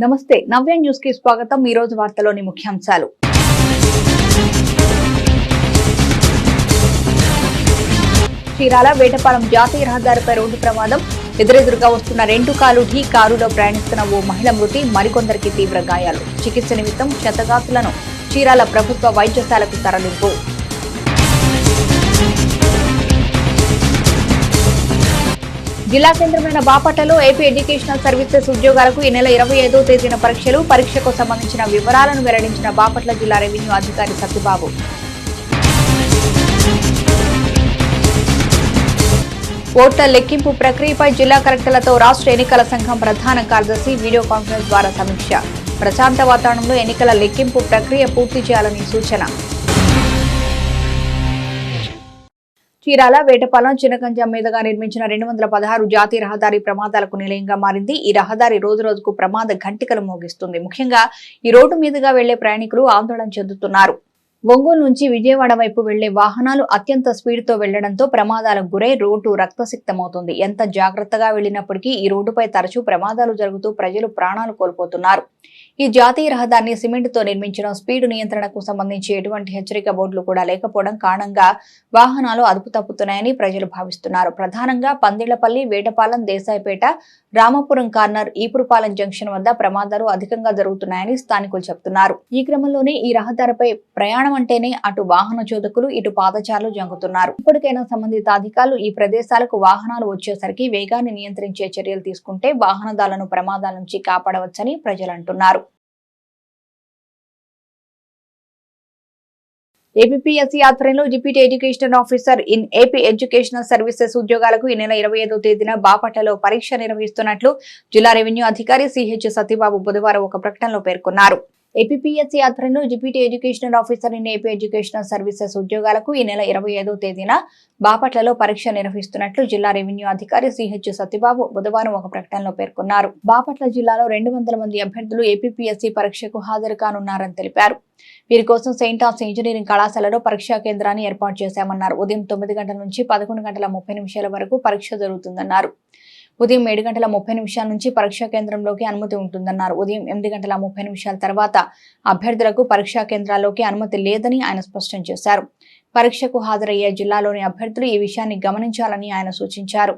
నమస్తే నవ్య న్యూస్కి స్వాగతం. ఈ రోజు వార్తలోని ముఖ్యాంశాలు. చీరాల వేటపాలెం జాతీయ రహదారిపై రోడ్డు ప్రమాదం. ఎదురెదురుగా వస్తున్న రెండు కాలు ఢీ కారులో ప్రయాణిస్తున్న ఓ మహిళ మృతి. మరికొందరికి తీవ్ర గాయాలు. చికిత్స నిమిత్తం క్షతగాతులను చీరాల ప్రభుత్వ వైద్యశాలకు తరలింపు. జిల్లా కేంద్రమైన బాపట్లలో ఏపీ ఎడ్యుకేషనల్ సర్వీసెస్ ఉద్యోగాలకు ఈ నెల ఇరవై ఐదో తేదీన పరీక్షలు పరీక్షకు సంబంధించిన వివరాలను వెల్లడించిన బాపట్ల జిల్లా రెవెన్యూ అధికారి సత్యబాబు. ఓట్ల లెక్కింపు ప్రక్రియపై జిల్లా కలెక్టర్లతో రాష్ట్ర ఎన్నికల సంఘం ప్రధాన కార్యదర్శి వీడియో కాన్ఫరెన్స్ ద్వారా సమీక్ష. ప్రశాంత వాతావరణంలో ఎన్నికల లెక్కింపు ప్రక్రియ పూర్తి చేయాలని సూచన. చీరాల వేటపాలెం చినకంజం మీదుగా నిర్మించిన రెండు వందల పదహారు జాతీయ రహదారి ప్రమాదాలకు నిలయంగా మారింది. ఈ రహదారి రోజు రోజుకు ప్రమాద ఘంటికలు మోగిస్తుంది. ముఖ్యంగా ఈ రోడ్డు మీదుగా వెళ్ళే ప్రయాణికులు ఆందోళన చెందుతున్నారు. ఒంగోలు నుంచి విజయవాడ వైపు వెళ్ళే వాహనాలు అత్యంత స్పీడ్తో వెళ్ళడంతో ప్రమాదాలకు గురై రోడ్డు రక్తసిక్తమవుతుంది. ఎంత జాగ్రత్తగా వెళ్ళినప్పటికీ ఈ రోడ్డుపై తరచూ ప్రమాదాలు జరుగుతూ ప్రజలు ప్రాణాలు కోల్పోతున్నారు. ఈ జాతీయ రహదారిని సిమెంట్తో నిర్మించడం స్పీడ్ నియంత్రణకు సంబంధించి ఎటువంటి హెచ్చరిక బోర్డులు కూడా లేకపోవడం కారణంగా వాహనాలు అదుపు తప్పుతున్నాయని ప్రజలు భావిస్తున్నారు. ప్రధానంగా పందిళ్ళపల్లి వేటపాలెం దేశాయిపేట రామపురం కార్నర్ ఈపురుపాలెం జంక్షన్ వద్ద ప్రమాదాలు అధికంగా జరుగుతున్నాయని స్థానికులు చెబుతున్నారు. ఈ క్రమంలోనే ఈ రహదారిపై ప్రయాణం అంటేనే అటు వాహన చోదకులు ఇటు పాదచారులు జంగుతున్నారు ఇప్పటికైనా సంబంధిత అధికారులు ఈ ప్రదేశాలకు వాహనాలు వచ్చేసరికి వేగాన్ని నియంత్రించే చర్యలు తీసుకుంటే వాహనదారులను ప్రమాదాల నుంచి కాపాడవచ్చని ప్రజలు అంటున్నారు ఏపీఎస్సీ ఆధ్వర్యంలో deputy education officer in AP educational services ఉద్యోగాలకు ఈ నెల ఇరవై ఐదో తేదీన బాపట్లలో పరీక్ష నిర్వహిస్తున్నట్లు జిల్లా రెవెన్యూ అధికారి సిహెచ్ సత్యబాబు బుధవారం ఒక ప్రకటనలో పేర్కొన్నారు. ఏపీఎస్సీ ఆధ్వర్యంలో deputy educational officer in AP educational services ఉద్యోగాలకు ఈ నెల ఇరవై ఐదో తేదీన బాపట్లలో పరీక్ష నిర్వహిస్తున్నట్లు జిల్లా రెవెన్యూ అధికారి సిహెచ్ సత్యబాబు బుధవారం ఒక ప్రకటనలో పేర్కొన్నారు. బాపట్ల జిల్లాలో రెండు వందల మంది అభ్యర్థులు ఏపీఎస్సీ పరీక్షకు హాజరు కానున్నారని తెలిపారు. వీరి కోసం సెయింట్ ఆఫ్స్ ఇంజనీరింగ్ కళాశాలలో పరీక్షా కేంద్రాన్ని ఏర్పాటు చేశామన్నారు. ఉదయం తొమ్మిది గంటల నుంచి పదకొండు గంటల ముప్పై నిమిషాల వరకు పరీక్ష జరుగుతుందన్నారు. ఉదయం ఏడు గంటల ముప్పై నిమిషాల నుంచి పరీక్షా కేంద్రంలోకి అనుమతి ఉంటుందన్నారు. ఉదయం ఎనిమిది గంటల ముప్పై నిమిషాల తర్వాత అభ్యర్థులకు పరీక్షా కేంద్రాల్లోకి అనుమతి లేదని ఆయన స్పష్టం చేశారు. పరీక్షకు హాజరయ్యే జిల్లాలోని అభ్యర్థులు ఈ విషయాన్ని గమనించాలని ఆయన సూచించారు.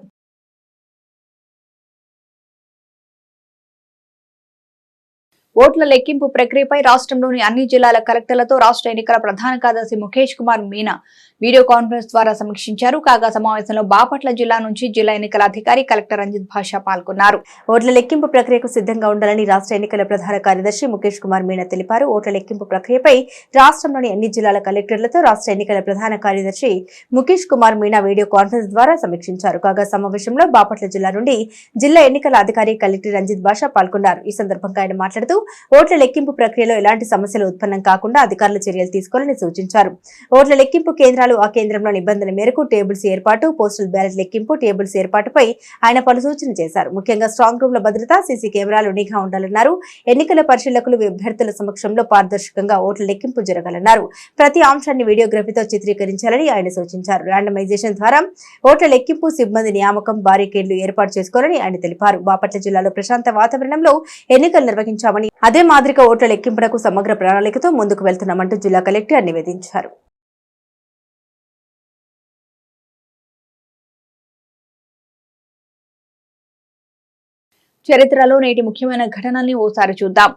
ఓట్ల లెక్కింపు ప్రక్రియపై రాష్ట్రంలోని అన్ని జిల్లాల కలెక్టర్లతో రాష్ట్ర ఎన్నికల ప్రధాన కార్యదర్శి ముఖేష్ కుమార్ మీనా వీడియో కాన్ఫరెన్స్ ద్వారా సమీక్షించారు. కాగా సమావేశంలో బాపట్ల జిల్లా నుంచి జిల్లా ఎన్నికల అధికారి కలెక్టర్ రంజిత్ భాష పాల్గొన్నారు. ఓట్ల లెక్కింపు ప్రక్రియకు సిద్ధంగా ఉండాలని రాష్ట్ర ఎన్నికల ప్రధాన కార్యదర్శి ముఖేష్ కుమార్ మీనా తెలిపారు. ఓట్ల లెక్కింపు ప్రక్రియపై రాష్ట్రంలోని అన్ని జిల్లాల కలెక్టర్లతో రాష్ట్ర ఎన్నికల ప్రధాన కార్యదర్శి ముఖేష్ కుమార్ మీనా వీడియో కాన్ఫరెన్స్ ద్వారా సమీక్షించారు. కాగా సమావేశంలో బాపట్ల జిల్లా నుండి జిల్లా ఎన్నికల అధికారి కలెక్టర్ రంజిత్ భాష పాల్గొన్నారు. ఈ సందర్భంగా ఆయన మాట్లాడుతూ ఓట్ల లెక్కింపు ప్రక్రియలో ఎలాంటి సమస్యలు ఉత్పన్నం కాకుండా అధికారులు చర్యలు తీసుకోవాలని సూచించారు. ఓట్ల లెక్కింపు కేంద్రాలు ఆ కేంద్రంలో నిబంధనల మేరకు టేబుల్స్ ఏర్పాటు పోస్టల్ బ్యాలెట్ లెక్కింపు టేబుల్స్ ఏర్పాటుపై ఆయన పలు సూచనలు చేశారు. ముఖ్యంగా స్ట్రాంగ్ రూమ్ల భద్రత సీసీ కెమెరాలు నిఘా ఉండాలన్నారు. ఎన్నికల పరిశీలకులు అభ్యర్థుల సమక్షంలో పారదర్శకంగా ఓట్ల లెక్కింపు జరగాలన్నారు. ప్రతి అంశాన్ని వీడియోగ్రఫీతో చిత్రీకరించాలని ఆయన సూచించారు. ర్యాండమైజేషన్ ద్వారా ఓట్ల లెక్కింపు సిబ్బంది నియామకం బారికేడ్లు ఏర్పాటు చేసుకోవాలని ఆయన తెలిపారు. బాపట్ల జిల్లాలో ప్రశాంత వాతావరణంలో ఎన్నికలు నిర్వహించామని అదే మాదిరిగా ఓట్ల లెక్కింపునకు సమగ్ర ప్రణాళికతో ముందుకు వెళ్తున్నామంటూ జిల్లా కలెక్టర్ నివేదించారు. చరిత్రలో నేటి ముఖ్యమైన ఘటనల్ని ఓసారి చూద్దాం.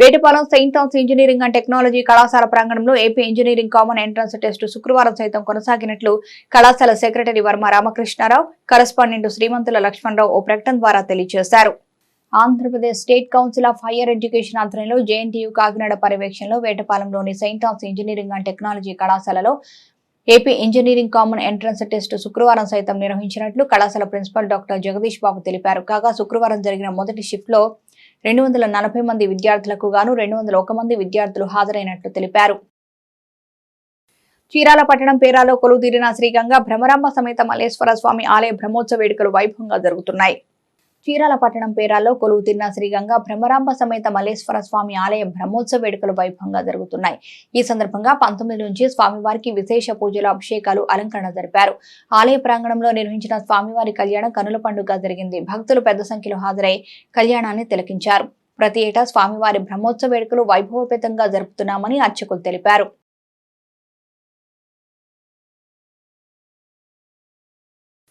Vetapalem saint Thomas engineering and technology కళాశాల ప్రాంగణంలో AP engineering common entrance test శుక్రవారం సైతం కొనసాగినట్లు కళాశాల సెక్రటరీ వర్మ రామకృష్ణారావు కరస్పాండెంట్ శ్రీమంతుల లక్ష్మణరావు ఓ ప్రకటన ద్వారా తెలియజేశారు. Andhra Pradesh state council of higher education ఆధ్వర్యంలో జేఎన్టీయూ కాకినాడ పర్యవేక్షణలో వేటపాలెంలోని Saint Thomas engineering and technology కళాశాలలో AP engineering common entrance test శుక్రవారం సైతం నిర్వహించినట్లు కళాశాల ప్రిన్సిపల్ డాక్టర్ జగదీష్ బాబు తెలిపారు. కాగా శుక్రవారం జరిగిన మొదటి షిఫ్ట్లో రెండు వందల నలభై మంది విద్యార్థులకు గాను రెండు వందల ఒక మంది విద్యార్థులు హాజరైనట్లు తెలిపారు. చీరాల పట్టణం పేరాలో కొలువుదీరిన శ్రీగంగా భ్రమరాంబ సమేత మల్లేశ్వర స్వామి ఆలయ బ్రహ్మోత్సవ వేడుకలు వైభవంగా జరుగుతున్నాయి. చీరాల పట్టణం పేరాల్లో కొలువు తీరిన శ్రీ గంగా భ్రమరాంబ సమేత మల్లేశ్వర స్వామి ఆలయ బ్రహ్మోత్సవ వేడుకలు వైభవంగా జరుగుతున్నాయి. ఈ సందర్భంగా పంతొమ్మిది నుంచి స్వామివారికి విశేష పూజలు అభిషేకాలు అలంకరణ జరిపారు. ఆలయ ప్రాంగణంలో నిర్వహించిన స్వామివారి కళ్యాణం కనుల పండుగ జరిగింది. భక్తులు పెద్ద సంఖ్యలో హాజరై కళ్యాణాన్ని తిలకించారు. ప్రతి ఏటా స్వామివారి బ్రహ్మోత్సవ వేడుకలు వైభవపేతంగా జరుపుతున్నామని అర్చకులు తెలిపారు.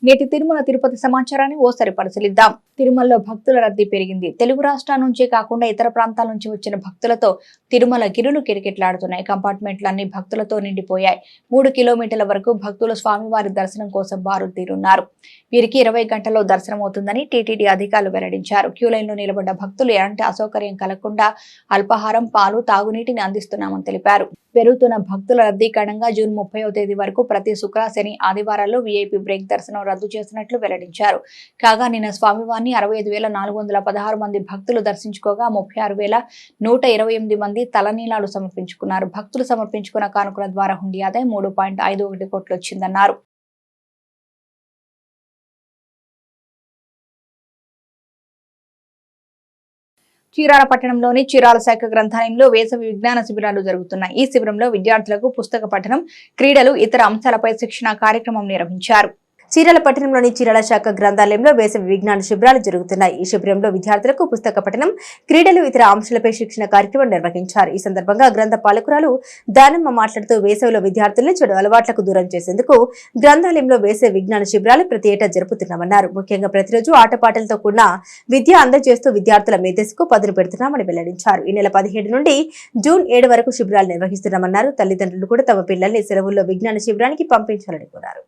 నేటి తిరుమల తిరుపతి సమాచారాన్ని ఓసారి పరిశీలిద్దాం. తిరుమలలో భక్తుల రద్దీ పెరిగింది. తెలుగు రాష్ట్రాల నుంచే కాకుండా ఇతర ప్రాంతాల నుంచి వచ్చిన భక్తులతో తిరుమల గిరులు కిరికెట్లాడుతున్నాయి కంపార్ట్మెంట్లన్నీ భక్తులతో నిండిపోయాయి. మూడు కిలోమీటర్ల వరకు భక్తులు స్వామివారి దర్శనం కోసం బారు తీరున్నారు వీరికి ఇరవై గంటల్లో దర్శనం అవుతుందని టీటీడీ అధికారులు వెల్లడించారు. క్యూ లైన్లో నిలబడ్డ భక్తులు ఎలాంటి అసౌకర్యం కలగకుండా అల్పాహారం పాలు తాగునీటిని అందిస్తున్నామని తెలిపారు. పెరుగుతున్న భక్తుల రద్దీ కారణంగా జూన్ ముప్పైవ తేదీ వరకు ప్రతి శుక్ర శని ఆదివారాల్లో వీఐపీ బ్రేక్ దర్శనం రద్దు చేసినట్లు వెల్లడించారు. కాగా నిన్న స్వామివారిని అరవై ఐదు వేల నాలుగు వందల పదహారు మంది భక్తులు దర్శించుకోగా ముప్పై ఆరు వేల నూట ఇరవై ఎనిమిది మంది తలనీలాలు సమర్పించుకున్నారు. భక్తులు సమర్పించుకున్న కానుకల ద్వారా హుండీ ఆదాయం మూడు పాయింట్ ఐదు ఒకటి కోట్లు వచ్చిందన్నారు. చీరాల పట్టణంలోని చీరాల శాఖ గ్రంథాలయంలో వేసవి విజ్ఞాన శిబిరాలు జరుగుతున్నాయి. ఈ శిబిరంలో విద్యార్థులకు పుస్తక పఠనం క్రీడలు ఇతర అంశాలపై శిక్షణ కార్యక్రమం నిర్వహించారు. చీరాల పట్టణంలోని చీరాల శాఖ గ్రంథాలయంలో వేసవి విజ్ఞాన శిబిరాలు జరుగుతున్నాయి. ఈ శిబిరంలో విద్యార్థులకు పుస్తక పఠనం క్రీడలు ఇతర అంశాలపై శిక్షణ కార్యక్రమం నిర్వహించారు. ఈ సందర్భంగా గ్రంథ పాలకురాలు దానమ్మ మాట్లాడుతూ వేసవిలో విద్యార్థుల్ని చెడు అలవాట్లకు దూరం చేసేందుకు గ్రంథాలయంలో వేసవి విజ్ఞాన శిబిరాలు ప్రతి ఏటా జరుపుతున్నామన్నారు. ముఖ్యంగా ప్రతిరోజు ఆటపాటలతో కూడిన విద్య అందజేస్తూ విద్యార్థుల మేధస్సుకు పదును పెడుతున్నామని వెల్లడించారు. ఈ నెల పదిహేడు నుండి జూన్ ఏడు వరకు శిబిరాలు నిర్వహిస్తున్నామన్నారు. తల్లిదండ్రులు కూడా తమ పిల్లల్ని సెలవుల్లో విజ్ఞాన శిబిరానికి పంపించాలని కోరారు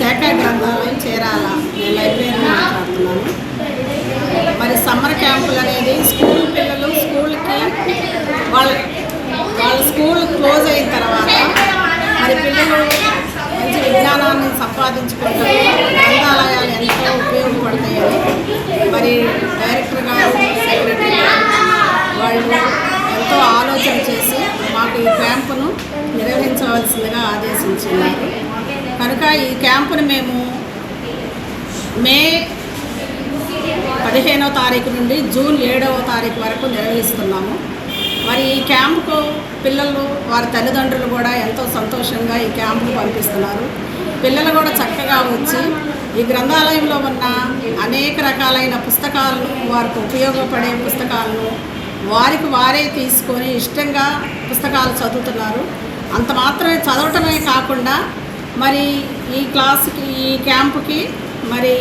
శాఖ గ్రంథాలయం చేరాల నేను లైబ్రరీ మాట్లాడుతున్నాను మరి సమ్మర్ క్యాంపులు అనేది స్కూల్ పిల్లలు స్కూల్కి వాళ్ళ వాళ్ళ స్కూల్ క్లోజ్ అయిన తర్వాత మరి పిల్లలు మంచి విజ్ఞానాన్ని సంపాదించుకుంటారు గ్రంథాలయాలు ఎంతో ఉపయోగపడతాయని మరి డైరెక్టర్ గారు సెక్రటరీ వాళ్ళు ఎంతో ఆలోచన చేసి మాకు ఈ క్యాంపును నిర్వహించవలసిందిగా ఆదేశించున్నారు కనుక ఈ క్యాంపును మేము మే పదిహేనవ తారీఖు నుండి జూన్ ఏడవ తారీఖు వరకు నిర్వహిస్తున్నాము. మరి ఈ క్యాంపుకు పిల్లలు వారి తల్లిదండ్రులు కూడా ఎంతో సంతోషంగా ఈ క్యాంపుకు పంపిస్తున్నారు. పిల్లలు కూడా చక్కగా వచ్చి ఈ గ్రంథాలయంలో ఉన్న అనేక రకాలైన పుస్తకాలను వారికి ఉపయోగపడే పుస్తకాలను వారికి వారే తీసుకొని ఇష్టంగా పుస్తకాలు చదువుతున్నారు. అంత మాత్రమే చదవటమే కాకుండా మరి ఈ క్లాస్కి ఈ క్యాంపుకి మరి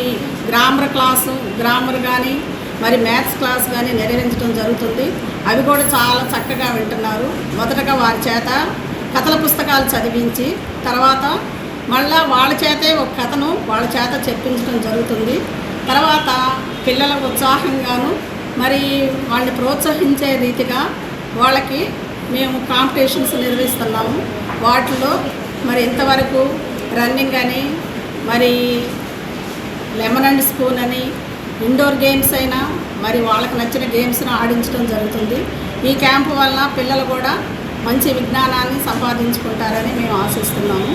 గ్రామర్ క్లాసు గ్రామర్ కానీ మరి మ్యాథ్స్ క్లాస్ కానీ నిర్వహించడం జరుగుతుంది. అవి కూడా చాలా చక్కగా వింటున్నారు. మొదటగా వారి చేత కథల పుస్తకాలు చదివించి తర్వాత మళ్ళా వాళ్ళ చేతే ఒక కథను వాళ్ళ చేత చెప్పించడం జరుగుతుంది. తర్వాత పిల్లల ఉత్సాహంగాను మరి వాళ్ళని ప్రోత్సహించే రీతిగా వాళ్ళకి మేము కాంపిటీషన్స్ నిర్వహిస్తున్నాము. వాటిలో మరి ఇంతవరకు రన్నింగ్ అని మరి లెమన్ అండ్ స్పూన్ అని ఇండోర్ గేమ్స్ అయినా మరి వాళ్ళకి నచ్చిన గేమ్స్ను ఆడించడం జరుగుతుంది. ఈ క్యాంపు వల్ల పిల్లలు కూడా మంచి విజ్ఞానాన్ని సంపాదించుకుంటారని మేము ఆశిస్తున్నాము.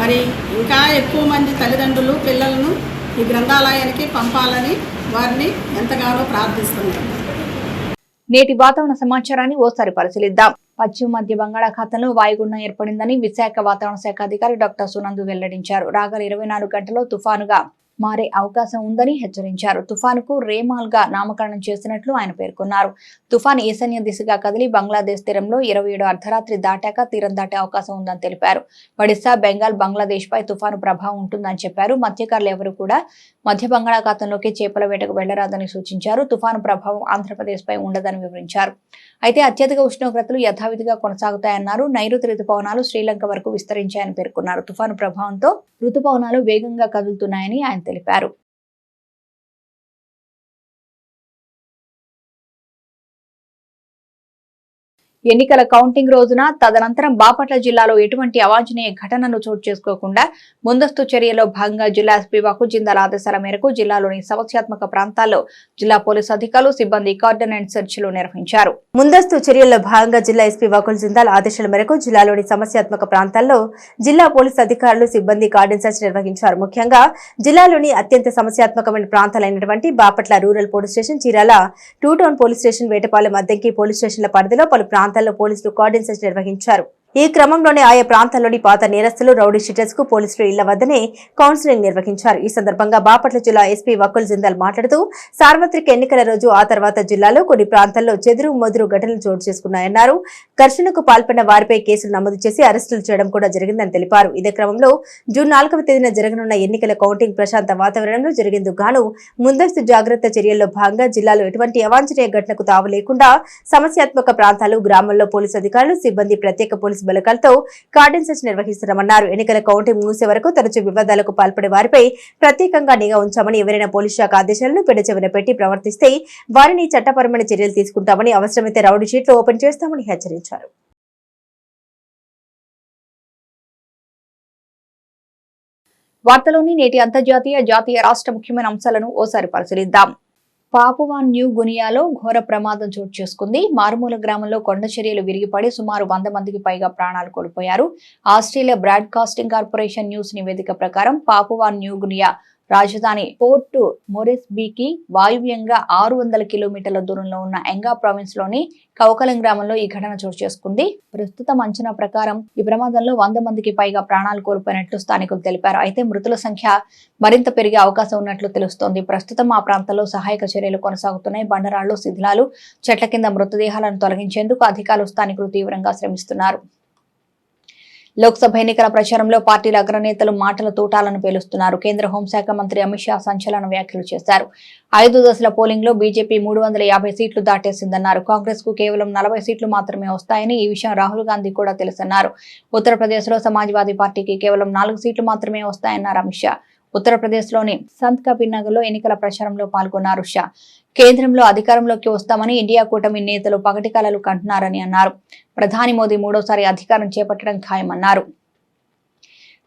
మరి ఇంకా ఎక్కువ మంది తల్లిదండ్రులు పిల్లలను ఈ గ్రంథాలయానికి పంపాలని వారిని ఎంతగానో ప్రార్థిస్తున్నాము. నేటి వాతావరణ సమాచారాన్ని ఓసారి పరిశీలిద్దాం. పశ్చిమ మధ్య బంగాళాఖాతంలో వాయుగుండం ఏర్పడిందని విశాఖ వాతావరణ శాఖ అధికారి డాక్టర్ సునందు వెల్లడించారు. రాగల ఇరవై నాలుగు గంటల్లో తుఫానుగా మారే అవకాశం ఉందని హెచ్చరించారు. తుఫానుకు రేమాల్గా నామకరణం చేసినట్లు ఆయన పేర్కొన్నారు. తుఫాన్ ఈశాన్య దిశగా కదిలి బంగ్లాదేశ్ తీరంలో ఇరవై ఏడు అర్ధరాత్రి దాటాక తీరం దాటే అవకాశం ఉందని తెలిపారు. ఒడిశా బెంగాల్ బంగ్లాదేశ్ పై తుఫాను ప్రభావం ఉంటుందని చెప్పారు. మత్స్యకారులు ఎవరు కూడా మధ్య బంగాళాఖాతంలోకి చేపల వేటకు వెళ్ళరాదని సూచించారు. తుఫాను ప్రభావం ఆంధ్రప్రదేశ్ పై ఉండదని వివరించారు. అయితే అత్యధిక ఉష్ణోగ్రతలు యథావిధిగా కొనసాగుతాయన్నారు. నైరుతి రుతుపవనాలు శ్రీలంక వరకు విస్తరించాయని పేర్కొన్నారు. తుఫాను ప్రభావంతో రుతుపవనాలు వేగంగా కదులుతున్నాయని ఆయన తెలిపారు. ఎన్నికల కౌంటింగ్ రోజున తదనంతరం బాపట్ల జిల్లాలో ఎటువంటి అవాంఛనీయ ఘటనలు చోటు చేసుకోకుండా ముందస్తు చర్యలో భాగంగా జిల్లా ఎస్పీ వకుజిందాల్ ఆదేశాల మేరకు జిల్లాలోని సమస్యాత్మక ప్రాంతాల్లో జిల్లా పోలీసు అధికారులు సిబ్బంది కార్డన్ అండ్ సెర్చ్లు నిర్వహించారు. ముందస్తు చర్యల్లో భాగంగా జిల్లా ఎస్పీ వాకుల్ జిందాల్ ఆదేశాల మేరకు జిల్లాలోని సమస్యాత్మక ప్రాంతాల్లో జిల్లా పోలీసు అధికారులు సిబ్బంది కార్డన్ సెర్చ్ నిర్వహించారు. ముఖ్యంగా జిల్లాలోని అత్యంత సమస్యాత్మకమైన ప్రాంతాలైనటువంటి Bapatla rural police station Chirala two town police station Vetapalem Addanki police స్టేషన్ల పరిధిలో పలు ప్రాంతాల్లో పోలీసులు కార్డన్ సెర్చ్ నిర్వహించారు ఈ క్రమంలోనే ఆయా ప్రాంతాల్లోని పాత నేరస్తులు రౌడీ షీటర్స్కు పోలీసులు ఇళ్ళ వద్దనే కౌన్సిలింగ్ నిర్వహించారు. ఈ సందర్భంగా బాపట్ల జిల్లా ఎస్పీ వకుల్ జిందాల్ మాట్లాడుతూ సార్వత్రిక ఎన్నికల రోజు ఆ తర్వాత జిల్లాలో కొన్ని ప్రాంతాల్లో చెదురు మొదురు ఘటనలు చోటు చేసుకున్నాయన్నారు. ఘర్షణకు పాల్పడిన వారిపై కేసులు నమోదు చేసి అరెస్టులు చేయడం కూడా జరిగిందని తెలిపారు. ఇదే క్రమంలో జూన్ నాలుగవ తేదీన జరగనున్న ఎన్నికల కౌంటింగ్ ప్రశాంత వాతావరణంలో జరిగేందుకు గాను ముందస్తు జాగ్రత్త చర్యల్లో భాగంగా జిల్లాలో ఎటువంటి అవాంఛనీయ ఘటనకు తావు లేకుండా సమస్యాత్మక ప్రాంతాలు గ్రామాల్లో పోలీసు అధికారులు సిబ్బంది ప్రత్యేక పోలీసు బలగాలతో కార్డెన్ సెర్చ్ నిర్వహిస్తున్నామన్నారు. ఎన్నికల కౌంటింగ్ ముగిసే వరకు తరచూ వివాదాలకు పాల్పడే వారిపై ప్రత్యేకంగా నిఘా ఉంచామని ఎవరైనా పోలీస్ శాఖ ఆదేశాలను పెడచెవిన పెట్టి ప్రవర్తిస్తే వారిని చట్టపరమైన చర్యలు తీసుకుంటామని అవసరమైతే రౌడీ షీట్లు ఓపెన్ చేస్తామని హెచ్చరించారు. వార్తలోని నేటి అంతర్జాతీయ జాతీయ రాష్ట్ర ముఖ్యమైన అంశాలను ఓసారి పరిశీలిద్దాం. పాపువా న్యూ గునియాలో ఘోర ప్రమాదం చోటు చేసుకుంది. మారుమూల గ్రామంలో కొండ చర్యలు విరిగిపడి సుమారు వంద మందికి పైగా ప్రాణాలు కోల్పోయారు. ఆస్ట్రేలియా బ్రాడ్కాస్టింగ్ కార్పొరేషన్ న్యూస్ నివేదిక ప్రకారం పాపువా న్యూ గునియా రాజధాని పోర్టు మొరెస్బీకి వాయువ్యంగా ఆరు వందల కిలోమీటర్ల దూరంలో ఉన్న ఎంగా ప్రావిన్స్లోని కౌకలం గ్రామంలో ఈ ఘటన చోటు చేసుకుంది. ప్రస్తుతం అంచనా ప్రకారం ఈ ప్రమాదంలో వంద మందికి పైగా ప్రాణాలు కోల్పోయినట్లు స్థానికులు తెలిపారు. అయితే మృతుల సంఖ్య మరింత పెరిగే అవకాశం ఉన్నట్లు తెలుస్తోంది. ప్రస్తుతం ఆ ప్రాంతంలో సహాయక చర్యలు కొనసాగుతున్నాయి. బండరాళ్ళు శిథిలాలు చెట్ల కింద మృతదేహాలను తొలగించేందుకు అధికారులు స్థానికులు తీవ్రంగా శ్రమిస్తున్నారు. లోక్సభ ఎన్నికల ప్రచారంలో పార్టీల అగ్రనేతలు మాటల తూటాలను పేలుస్తున్నారు. కేంద్ర హోంశాఖ మంత్రి అమిత్ షా సంచలన వ్యాఖ్యలు చేశారు. ఐదు దశల పోలింగ్లో బీజేపీ మూడు వందల యాభై సీట్లు దాటేసిందన్నారు. కాంగ్రెస్కు కేవలం నలభై సీట్లు మాత్రమే వస్తాయని ఈ విషయం రాహుల్ గాంధీ కూడా తెలుసన్నారు. ఉత్తరప్రదేశ్లో సమాజ్వాదీ పార్టీకి కేవలం నాలుగు సీట్లు మాత్రమే వస్తాయన్నారు అమిత్ షా. ఉత్తరప్రదేశ్లోని సంత్ కబీర్ నగర్లో ఎన్నికల ప్రచారంలో పాల్గొన్నారు షా. కేంద్రంలో అధికారంలోకి వస్తామని ఇండియా కూటమి నేతలు పగటి కలలు కంటున్నారని అన్నారు. ప్రధాని మోదీ మూడోసారి అధికారం చేపట్టడం ఖాయమన్నారు.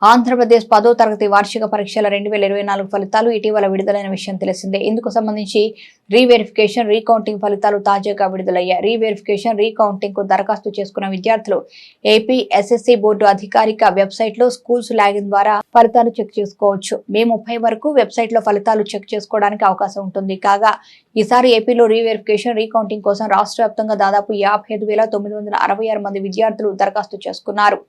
ఆంధ్రప్రదేశ్ పదో తరగతి వార్షిక పరీక్షల రెండు వేల ఇరవై నాలుగు ఫలితాలు ఇటీవల విడుదలైన విషయం తెలిసిందే. ఇందుకు సంబంధించి రీవెరిఫికేషన్ రీకౌంటింగ్ ఫలితాలు తాజాగా విడుదలయ్యాయి. రీవెరిఫికేషన్ రీకౌంటింగ్కు దరఖాస్తు చేసుకున్న విద్యార్థులు ఏపీ ఎస్ఎస్సి బోర్డు అధికారిక వెబ్సైట్లో స్కూల్స్ లాగిన్ ద్వారా ఫలితాలు చెక్ చేసుకోవచ్చు. మే ముప్పై వరకు వెబ్సైట్లో ఫలితాలు చెక్ చేసుకోవడానికి అవకాశం ఉంటుంది. కాగా ఈసారి ఏపీలో రీవెరిఫికేషన్ రీకౌంటింగ్ కోసం రాష్ట్ర వ్యాప్తంగా దాదాపు యాభై ఐదు వేల తొమ్మిది వందల అరవై ఆరు మంది విద్యార్థులు దరఖాస్తు చేసుకున్నారు.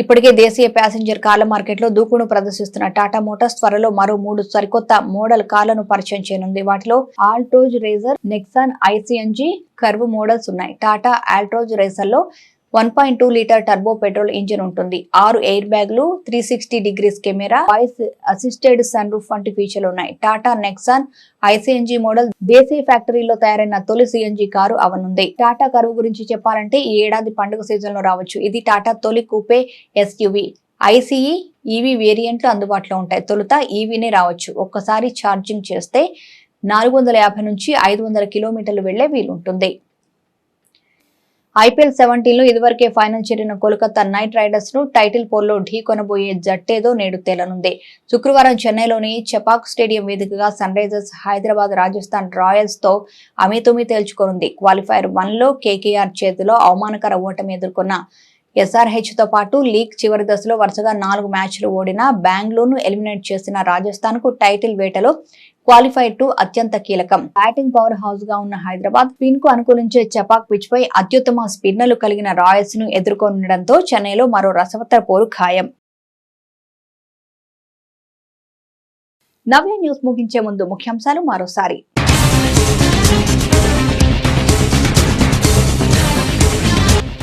ఇప్పటికే దేశీయ ప్యాసింజర్ కార్ల మార్కెట్లో దూకును ప్రదర్శిస్తున్న టాటా మోటార్స్ త్వరలో మరో మూడు సరికొత్త మోడల్ కార్లను పరిచయం చేయనుంది. వాటిలో ఆల్ట్రోజ్ రేజర్ నెక్సాన్ ఐసీఎన్జీ కర్వ్ మోడల్స్ ఉన్నాయి. Tata Altroz రేజర్లో one point two litre turbo petrol engine ఉంటుంది. ఆరు ఎయిర్ బ్యాగ్లు three sixty degrees camera voice assisted sun roof వంటి ఫీచర్లు ఉన్నాయి. టాటా నెక్సాన్ ఐసీఎన్జీ మోడల్ దేశీ ఫ్యాక్టరీలో తయారైన తొలి సిఎన్జి కారు అవనుంది. టాటా కరువు గురించి చెప్పాలంటే ఈ ఏడాది పండుగ సీజన్లో రావచ్చు. ఇది టాటా తొలి కూపే ఎస్యూవి ఐసీఈ ఈవీ వేరియంట్లు అందుబాటులో ఉంటాయి. తొలుత ఈవీనే రావచ్చు. ఒక్కసారి ఛార్జింగ్ చేస్తే నాలుగు వందల యాభై నుంచి ఐదు వందల కిలోమీటర్లు వెళ్ళే వీలుంటుంది. ఐపీఎల్ సెవెంటీన్లో ఇదివరకే ఫైనల్ చేరిన కోల్కతా నైట్ రైడర్స్ను టైటిల్ పోల్లో ఢీ కొనబోయే జట్టేదో నేడు తేలనుంది. శుక్రవారం చెన్నైలోని చెపాక్ స్టేడియం వేదికగా సన్ రైజర్స్ హైదరాబాద్ రాజస్థాన్ రాయల్స్తో అమితుమి తేల్చుకోనుంది. క్వాలిఫైర్ వన్లో కేకేఆర్ చేతిలో అవమానకర ఓటమి ఎదుర్కొన్న ఎస్ఆర్హెచ్తో పాటు లీగ్ చివరి దశలో వరుసగా నాలుగు మ్యాచ్లు ఓడిన బెంగళూరును ఎలిమినేట్ చేసిన రాజస్థాన్కు టైటిల్ వేటలో క్వాలిఫైడ్ టు అత్యంత కీలకం. బ్యాటింగ్ పవర్ హౌస్గా ఉన్న హైదరాబాద్ స్పిన్కు అనుకూలించే చపాక్ పిచ్ పై అత్యుత్తమ స్పిన్నర్లు కలిగిన రాయల్స్ను ఎదుర్కొనడంతో చెన్నైలో మరో రసవత్తర పోరు ఖాయం. నవ్య న్యూస్ ముగించే ముందు ముఖ్యాంశాలు మరోసారి.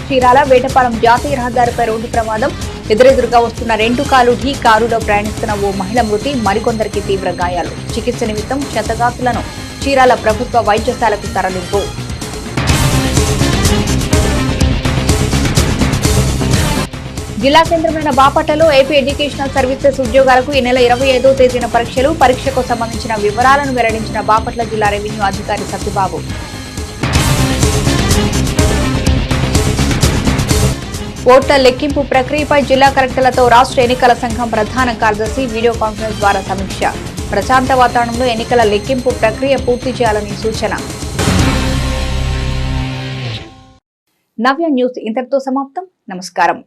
చీరాల వేటపాలెం జాతీయ రహదారిపై రోడ్డు ప్రమాదం. ఎదురెదురుగా వస్తున్న రెండు కాలు ఢీ కారులో ప్రయాణిస్తున్న ఓ మహిళ మృతి. మరికొందరికి తీవ్ర గాయాలు. చికిత్స నిమిత్తం క్షతగాతులను చీరాల ప్రభుత్వ వైద్యశాలకు తరలింపు. జిల్లా కేంద్రమైన బాపట్లలో ఏపీ ఎడ్యుకేషనల్ సర్వీసెస్ ఉద్యోగాలకు ఈ నెల ఇరవై ఐదో తేదీన పరీక్షలు. పరీక్షకు సంబంధించిన వివరాలను వెల్లడించిన బాపట్ల జిల్లా రెవెన్యూ అధికారి సత్యబాబు. ఓట్ల లెక్కింపు ప్రక్రియపై జిల్లా కలెక్టర్లతో రాష్ట్ర ఎన్నికల సంఘం ప్రధాన కార్యదర్శి వీడియో కాన్ఫరెన్స్ ద్వారా సమీక్ష. ప్రశాంత వాతావరణంలో ఎన్నికల లెక్కింపు ప్రక్రియ పూర్తి చేయాలని సూచన. నవ్య న్యూస్ ఇంతటితో సమాప్తం. నమస్కారం.